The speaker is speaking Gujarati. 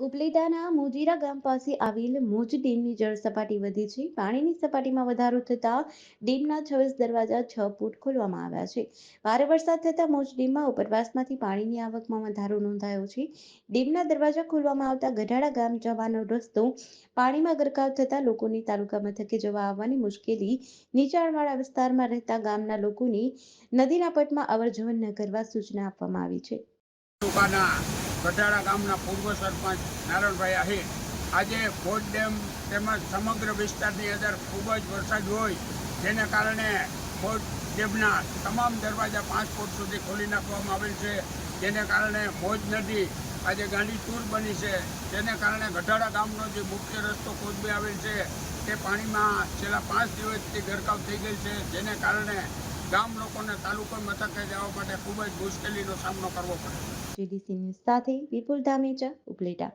ઉપલેટાના મોજીરા ગામ પાસે આવેલ મોજ ડેમની જળ સપાટી વધી છે. પાણીની સપાટીમાં વધારો થતા ડેમના છવ્વીસ દરવાજા છ ફૂટ ખોલવામાં આવ્યા છે. ભારે વરસાદ થતા મોજ ડેમમાં ઉપરવાસમાંથી પાણીની આવકમાં વધારો નોંધાયો છે. ડેમના દરવાજા ખોલવામાં આવતા ગઢાડા ગામ જવાનો રસ્તો પાણીમાં ગરકાવ થતા લોકોની તાલુકા મથકે જવા આવવાની મુશ્કેલી નીચાણવાળા વિસ્તારમાં રહેતા ગામના લોકોની નદીના પટમાં અવરજવર ન કરવા સૂચના આપવામાં આવી છે. તાલુકાના ગામના પૂર્વ સરપંચ નારણભાઈ આહિર. આજે ભોજ ડેમ તેમજ સમગ્ર વિસ્તારની અંદર ખૂબ જ વરસાદ હોય, જેને કારણે ભોજ ડેમના તમામ દરવાજા પાંચ ફૂટ સુધી ખોલી નાખવામાં આવેલ છે. જેને કારણે ભોજ નદી આજે ગાંડી ટૂર બની છે. જેને કારણે ગઢાડા ગામનો જે મુખ્ય રસ્તો કોદબે આવેલ છે, તે પાણીમાં છેલ્લા પાંચ દિવસથી ગરકાવ થઈ ગયેલ છે. જેને કારણે ગામ લોકોને તાલુકા મથકે જવા માટે ખૂબ જ મુશ્કેલીનો સામનો કરવો પડે. છે જીડીસી ન્યૂઝ સાથે વિપુલ ધામેચા, ઉપલેટા.